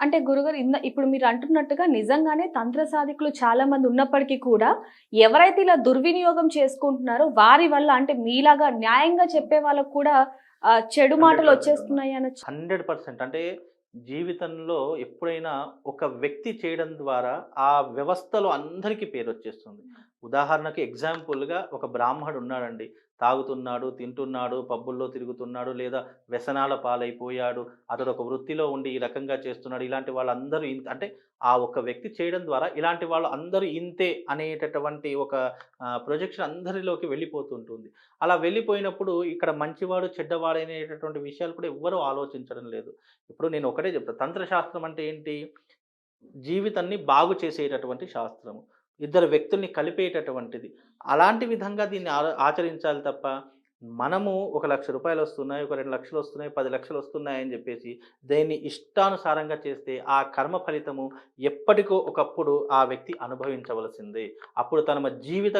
అంటే గురుగారు ఇంద ఇప్పుడు మీరు అంటున్నట్టుగా నిజంగానే తంత్ర సాధికులు చాలా మంది ఉన్నప్పటికీ కూడా ఎవరైతే ఇలా దుర్వినియోగం చేసుకుంటున్నారో వారి వల్ల అంటే మీలాగా న్యాయంగా చెప్పే వాళ్ళకు కూడా చెడు మాటలు 100% వచ్చేస్తున్నాయి అనొచ్చు హండ్రెడ్ పర్సెంట్. అంటే జీవితంలో ఎప్పుడైనా ఒక వ్యక్తి చేయడం ద్వారా ఆ వ్యవస్థలో అందరికీ పేరు వచ్చేస్తుంది ఉదాహరణకి ఎగ్జాంపుల్గా ఒక బ్రాహ్మడు ఉన్నాడండి. తాగుతున్నాడు తింటున్నాడు పబ్బుల్లో తిరుగుతున్నాడు లేదా వ్యసనాల పాలైపోయాడు. అతడు ఒక వృత్తిలో ఉండి ఈ రకంగా చేస్తున్నాడు. ఇలాంటి వాళ్ళందరూ ఇంత అంటే ఆ ఒక్క వ్యక్తి చేయడం ద్వారా ఇలాంటి వాళ్ళు అందరూ ఇంతే అనేటటువంటి ఒక ప్రొజెక్షన్ అందరిలోకి వెళ్ళిపోతుంటుంది. అలా వెళ్ళిపోయినప్పుడు ఇక్కడ మంచివాడు చెడ్డవాడు అనేటటువంటి విషయాలు కూడా ఎవ్వరూ ఆలోచించడం లేదు. ఇప్పుడు నేను ఒకటే చెప్తాను తంత్రశాస్త్రం అంటే ఏంటి? జీవితాన్ని బాగు చేసేటటువంటి శాస్త్రము. ఇద్దరు వ్యక్తుల్ని కలిపేటటువంటిది. అలాంటి విధంగా దీన్ని ఆచరించాలి తప్ప మనము ఒక లక్ష రూపాయలు వస్తున్నాయి ఒక రెండు లక్షలు వస్తున్నాయి పది లక్షలు వస్తున్నాయి అని చెప్పేసి దీన్ని ఇష్టానుసారంగా చేస్తే ఆ కర్మ ఫలితము ఎప్పటికో ఒకప్పుడు ఆ వ్యక్తి అనుభవించవలసిందే. అప్పుడు తన జీవిత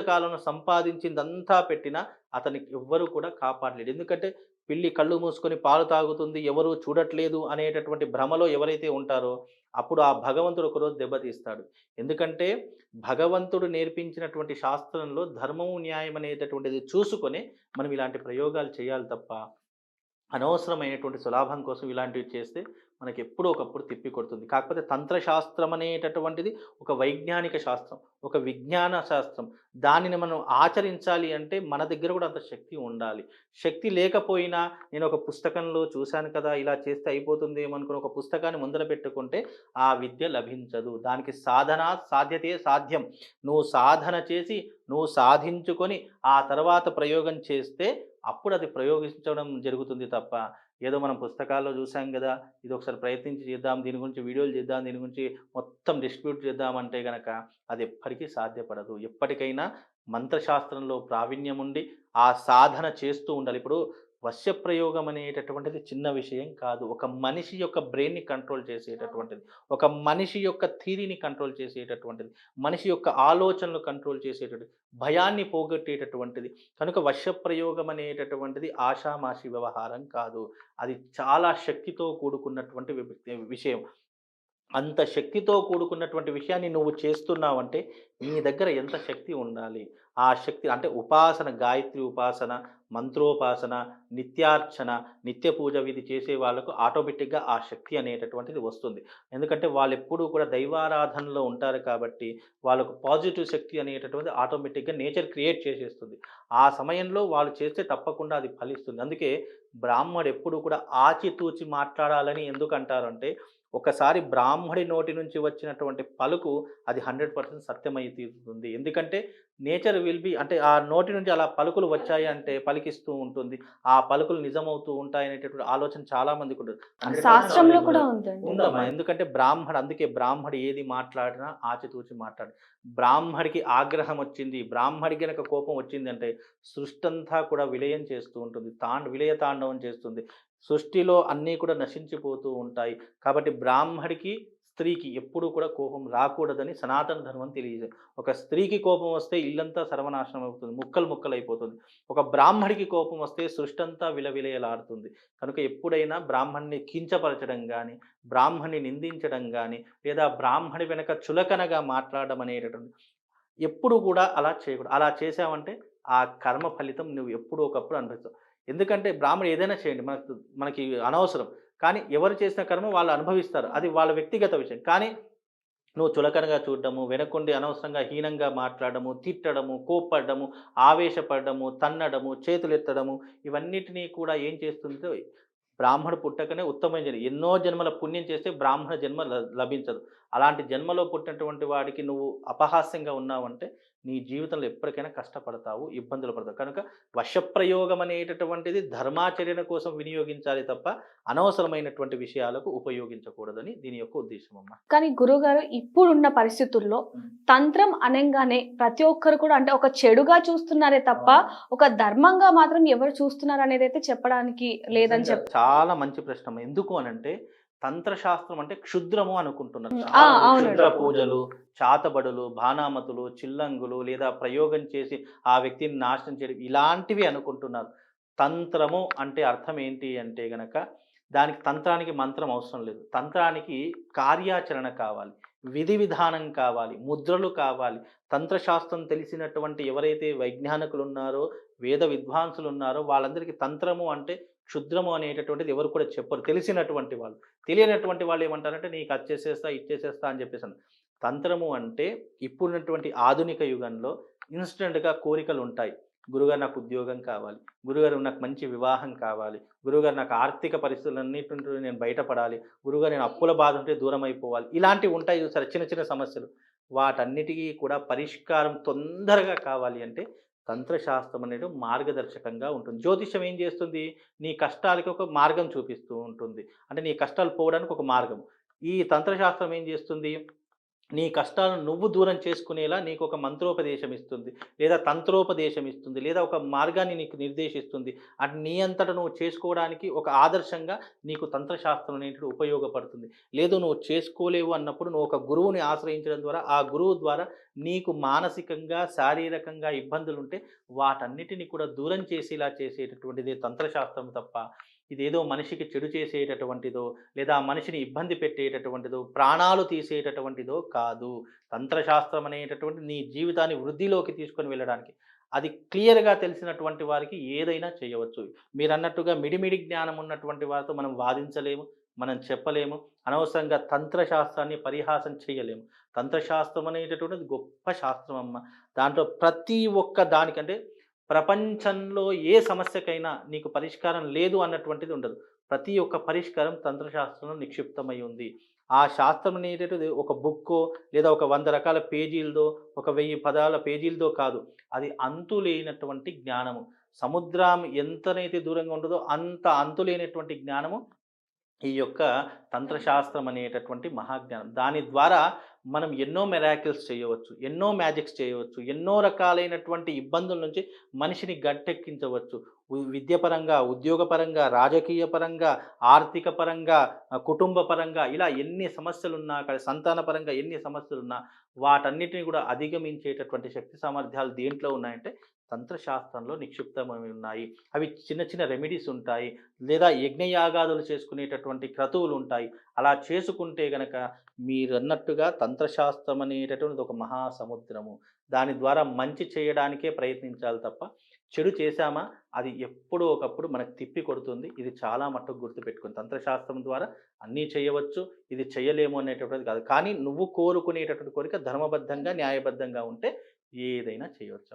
సంపాదించిందంతా పెట్టినా అతనికి ఎవ్వరూ కూడా కాపాడలేడు ఎందుకంటే పిల్లి కళ్ళు మూసుకొని పాలు తాగుతుంది ఎవరు చూడట్లేదు అనేటటువంటి భ్రమలో ఎవరైతే ఉంటారో అప్పుడు ఆ భగవంతుడు ఒకరోజు దెబ్బతీస్తాడు. ఎందుకంటే భగవంతుడు నేర్పించినటువంటి శాస్త్రంలో ధర్మము న్యాయం అనేటటువంటిది చూసుకొని మనం ఇలాంటి ప్రయోగాలు చేయాలి తప్ప అనవసరమైనటువంటి సులాభం కోసం ఇలాంటివి చేస్తే మనకి ఎప్పుడో ఒకప్పుడు తిప్పి కొడుతుంది. కాకపోతే తంత్రశాస్త్రం అనేటటువంటిది ఒక వైజ్ఞానిక శాస్త్రం ఒక విజ్ఞాన శాస్త్రం. దానిని మనం ఆచరించాలి అంటే మన దగ్గర కూడా అంత శక్తి ఉండాలి. శక్తి లేకపోయినా నేను ఒక పుస్తకంలో చూశాను కదా ఇలా చేస్తే అయిపోతుంది ఏమనుకుని ఒక పుస్తకాన్ని ముందర పెట్టుకుంటే ఆ విద్య లభించదు. దానికి సాధన సాధ్యతే సాధ్యం. నువ్వు సాధన చేసి నువ్వు సాధించుకొని ఆ తర్వాత ప్రయోగం చేస్తే అప్పుడు అది ప్రయోగించడం జరుగుతుంది తప్ప ఏదో మనం పుస్తకాల్లో చూసాం కదా ఇది ఒకసారి ప్రయత్నించి చేద్దాం దీని గురించి వీడియోలు చేద్దాం దీని గురించి మొత్తం డిస్ట్రిబ్యూట్ చేద్దామంటే గనక అది ఎప్పటికీ సాధ్యపడదు. ఎప్పటికైనా మంత్రశాస్త్రంలో ప్రావీణ్యం ఉండి ఆ సాధన చేస్తూ ఉండాలి. ఇప్పుడు వశ్య ప్రయోగం అనేటటువంటిది చిన్న విషయం కాదు. ఒక మనిషి యొక్క బ్రెయిన్ని కంట్రోల్ చేసేటటువంటిది ఒక మనిషి యొక్క థీరీని కంట్రోల్ చేసేటటువంటిది మనిషి యొక్క ఆలోచనలు కంట్రోల్ చేసేటటువంటిది భయాన్ని పోగొట్టేటటువంటిది. కనుక వశ్య ప్రయోగం అనేటటువంటిది ఆషామాషి వ్యవహారం కాదు. అది చాలా శక్తితో కూడుకున్నటువంటి విషయం. అంత శక్తితో కూడుకున్నటువంటి విషయాన్ని నువ్వు చేస్తున్నావంటే నీ దగ్గర ఎంత శక్తి ఉండాలి? ఆ శక్తి అంటే ఉపాసన గాయత్రి ఉపాసన మంత్రోపాసన నిత్యార్చన నిత్య పూజ విధి చేసే వాళ్ళకు ఆటోమేటిక్గా ఆ శక్తి అనేటటువంటిది వస్తుంది. ఎందుకంటే వాళ్ళు ఎప్పుడూ కూడా దైవారాధనలో ఉంటారు కాబట్టి వాళ్ళకు పాజిటివ్ శక్తి అనేటటువంటిది ఆటోమేటిక్గా నేచర్ క్రియేట్ చేసేస్తుంది. ఆ సమయంలో వాళ్ళు చేస్తే తప్పకుండా అది ఫలిస్తుంది. అందుకే బ్రాహ్మడు ఎప్పుడు కూడా ఆచితూచి మాట్లాడాలని ఎందుకు అంటారంటే ఒకసారి బ్రాహ్మడి నోటి నుంచి వచ్చినటువంటి పలుకు అది హండ్రెడ్ పర్సెంట్ సత్యమై తీరుతుంది. ఎందుకంటే నేచర్ విల్ బి అంటే ఆ నోటి నుంచి అలా పలుకులు వచ్చాయి అంటే పలికిస్తూ ఉంటుంది. ఆ పలుకులు నిజమవుతూ ఉంటాయి అనేటటువంటి ఆలోచన చాలా మందికి ఉంటుంది. 100% శాస్త్రంలో కూడా ఉందమ్మా. ఎందుకంటే బ్రాహ్మడు అందుకే బ్రాహ్మడు ఏది మాట్లాడినా ఆచితూచి మాట్లాడు. బ్రాహ్మడికి ఆగ్రహం వచ్చింది బ్రాహ్మడికి గనక కోపం వచ్చింది అంటే సృష్టి అంతా కూడా విలయం చేస్తూ ఉంటుంది తాండ విలయ తాండవం చేస్తుంది. సృష్టిలో అన్నీ కూడా నశించిపోతూ ఉంటాయి. కాబట్టి బ్రాహ్మడికి స్త్రీకి ఎప్పుడూ కూడా కోపం రాకూడదని సనాతన ధర్మం తెలియజేది ఒక స్త్రీకి కోపం వస్తే ఇల్లంతా సర్వనాశనం అవుతుంది ముక్కలు ముక్కలు అయిపోతుంది ఒక బ్రాహ్మడికి కోపం వస్తే సృష్టి అంతా విలవిలయలాడుతుంది. కనుక ఎప్పుడైనా బ్రాహ్మణ్ణి కించపరచడం కానీ బ్రాహ్మణ్ణి నిందించడం కానీ లేదా బ్రాహ్మణి వెనక చులకనగా మాట్లాడడం అనేటటువంటి ఎప్పుడు కూడా అలా చేయకూడదు. అలా చేసావంటే ఆ కర్మ ఫలితం నువ్వు ఎప్పుడూ ఒకప్పుడు అనిపిస్తావు ఎందుకంటే బ్రాహ్మణ ఏదైనా చేయండి మనకు మనకి అనవసరం. కానీ ఎవరు చేసిన కర్మ వాళ్ళు అనుభవిస్తారు. అది వాళ్ళ వ్యక్తిగత విషయం. కానీ నువ్వు చులకనగా చూడడము వెనకుండి అనవసరంగా హీనంగా మాట్లాడము తిట్టడము కోప్పడము ఆవేశపడము తన్నడము చేతులెత్తడము ఇవన్నిటినీ కూడా ఏం చేస్తుందో బ్రాహ్మణ పుట్టకనే ఉత్తమమైన జన్మ ఎన్నో జన్మల పుణ్యం చేస్తే బ్రాహ్మణ జన్మ ల- లభించదు. అలాంటి జన్మలో పుట్టినటువంటి వాడికి నువ్వు అపహాస్యంగా ఉన్నావంటే నీ జీవితంలో ఎప్పటికైనా కష్టపడతావు ఇబ్బందులు పడతావు. కనుక వశప్రయోగం అనేటటువంటిది ధర్మాచరణ కోసం వినియోగించాలి తప్ప అనవసరమైనటువంటి విషయాలకు ఉపయోగించకూడదని దీని యొక్క ఉద్దేశం అమ్మ. కానీ గురుగారు ఇప్పుడున్న పరిస్థితుల్లో తంత్రం అనగానే ప్రతి ఒక్కరు కూడా అంటే ఒక చెడుగా చూస్తున్నారే తప్ప ఒక ధర్మంగా మాత్రం ఎవరు చూస్తున్నారు అనేది అయితే చెప్పడానికి లేదని నిజంగా చెప్ చాలా మంచి ప్రశ్న. ఎందుకు అనంటే తంత్రశాస్త్రం అంటే క్షుద్రము అనుకుంటున్నారు. క్షుద్ర పూజలు చాతబడులు బాణామతులు చిల్లంగులు లేదా ప్రయోగం చేసి ఆ వ్యక్తిని నాశనం చేయడం ఇలాంటివి అనుకుంటున్నారు. తంత్రము అంటే అర్థం ఏంటి అంటే గనక దానికి తంత్రానికి మంత్రం అవసరం లేదు. తంత్రానికి కార్యాచరణ కావాలి విధి విధానం కావాలి ముద్రలు కావాలి. తంత్రశాస్త్రం తెలిసినటువంటి ఎవరైతే వైజ్ఞానికులు ఉన్నారో వేద విద్వాంసులు ఉన్నారో వాళ్ళందరికీ తంత్రము అంటే క్షుద్రము అనేటటువంటిది ఎవరు కూడా చెప్పరు. తెలిసినటువంటి వాళ్ళు. తెలియనటువంటి వాళ్ళు ఏమంటారంటే నీకు అది చేసేస్తా ఇది చేసేస్తా అని చెప్పేసి తంత్రము అంటే ఇప్పుడున్నటువంటి ఆధునిక యుగంలో ఇన్స్టెంట్గా కోరికలు ఉంటాయి. గురుగారు నాకు ఉద్యోగం కావాలి. గురుగారు నాకు మంచి వివాహం కావాలి. గురుగారు నాకు ఆర్థిక పరిస్థితులన్నిటి నుండి నేను బయటపడాలి. గురుగారు నేను అప్పుల బాధ ఉంటే దూరం అయిపోవాలి ఇలాంటివి ఉంటాయి చూసారు చిన్న చిన్న సమస్యలు. వాటన్నిటికీ కూడా పరిష్కారం తొందరగా కావాలి అంటే తంత్రశాస్త్రం అనేది మార్గదర్శకంగా ఉంటుంది. జ్యోతిష్యం ఏం చేస్తుంది? నీ కష్టాలకి ఒక మార్గం చూపిస్తూ ఉంటుంది. అంటే నీ కష్టాలు పోవడానికి ఒక మార్గం. ఈ తంత్రశాస్త్రం ఏం చేస్తుంది? నీ కష్టాలను నువ్వు దూరం చేసుకునేలా నీకు ఒక మంత్రోపదేశం ఇస్తుంది. లేదా తంత్రోపదేశం ఇస్తుంది. లేదా ఒక మార్గాన్ని నీకు నిర్దేశిస్తుంది. అంటే నీ అంతటా నువ్వు చేసుకోవడానికి ఒక ఆదర్శంగా నీకు తంత్రశాస్త్రం అనేటిది ఉపయోగపడుతుంది. లేదు నువ్వు చేసుకోలేవు అన్నప్పుడు నువ్వు ఒక గురువుని ఆశ్రయించడం ద్వారా ఆ గురువు ద్వారా నీకు మానసికంగా శారీరకంగా ఇబ్బందులు ఉంటే వాటన్నిటిని కూడా దూరం చేసేలా చేసేటటువంటిదే తంత్రశాస్త్రం తప్ప ఇదేదో మనిషికి చెడు చేసేటటువంటిదో లేదా మనిషిని ఇబ్బంది పెట్టేటటువంటిదో ప్రాణాలు తీసేటటువంటిదో కాదు. తంత్రశాస్త్రం అనేటటువంటి నీ జీవితాన్ని వృద్ధిలోకి తీసుకొని వెళ్ళడానికి. అది క్లియర్గా తెలిసినటువంటి వారికి ఏదైనా చేయవచ్చు. మీరు అన్నట్టుగా మిడిమిడి జ్ఞానం ఉన్నటువంటి వారితో మనం వాదించలేము మనం చెప్పలేము. అనవసరంగా తంత్రశాస్త్రాన్ని పరిహాసం చేయలేము. తంత్రశాస్త్రం అనేటటువంటిది గొప్ప శాస్త్రం అమ్మ. దాంట్లో ప్రతి ఒక్క దానికంటే ప్రపంచంలో ఏ సమస్యకైనా నీకు పరిష్కారం లేదు అన్నటువంటిది ఉండదు. ప్రతి ఒక్క పరిష్కారం తంత్రశాస్త్రంలో నిక్షిప్తమై ఉంది. ఆ శాస్త్రం అనేటది ఒక బుక్కో లేదా ఒక వంద రకాల పేజీలదో ఒక వెయ్యి పదాల పేజీలదో కాదు. అది అంతు లేనటువంటి జ్ఞానము. సముద్రం ఎంతనైతే దూరంగా ఉండదో అంత అంతు లేనటువంటి జ్ఞానము ఈ యొక్క తంత్రశాస్త్రం అనేటటువంటి మహాజ్ఞానం. దాని ద్వారా మనం ఎన్నో మెరాకిల్స్ చేయవచ్చు ఎన్నో మ్యాజిక్స్ చేయవచ్చు ఎన్నో రకాలైనటువంటి ఇబ్బందుల నుంచి మనిషిని గట్టెక్కించవచ్చు. విద్యపరంగా ఉద్యోగపరంగా రాజకీయ పరంగా ఆర్థిక పరంగా కుటుంబ పరంగా ఇలా ఎన్ని సమస్యలు ఉన్నా అక్కడ సంతాన పరంగా ఎన్ని సమస్యలు ఉన్నా వాటన్నిటిని కూడా అధిగమించేటటువంటి శక్తి సామర్థ్యాలు దేంట్లో ఉన్నాయంటే తంత్రశాస్త్రంలో నిక్షిప్తమై ఉన్నాయి. అవి చిన్న చిన్న రెమెడీస్ ఉంటాయి. లేదా యజ్ఞయాగాదులు చేసుకునేటటువంటి క్రతువులు ఉంటాయి. అలా చేసుకుంటే గనక మీరు అన్నట్టుగా తంత్రశాస్త్రం అనేటటువంటిది ఒక మహాసముద్రము. దాని ద్వారా మంచి చేయడానికే ప్రయత్నించాలి తప్ప చెడు చేశామా అది ఎప్పుడో ఒకప్పుడు మనకు తిప్పి కొడుతుంది. ఇది చాలా మట్టుకు గుర్తుపెట్టుకుని తంత్రశాస్త్రం ద్వారా అన్నీ చేయవచ్చు ఇది చేయలేము అనేటటువంటిది కాదు. కానీ నువ్వు కోరుకునేటటువంటి కోరిక ధర్మబద్ధంగా న్యాయబద్ధంగా ఉంటే ఏదైనా చేయవచ్చు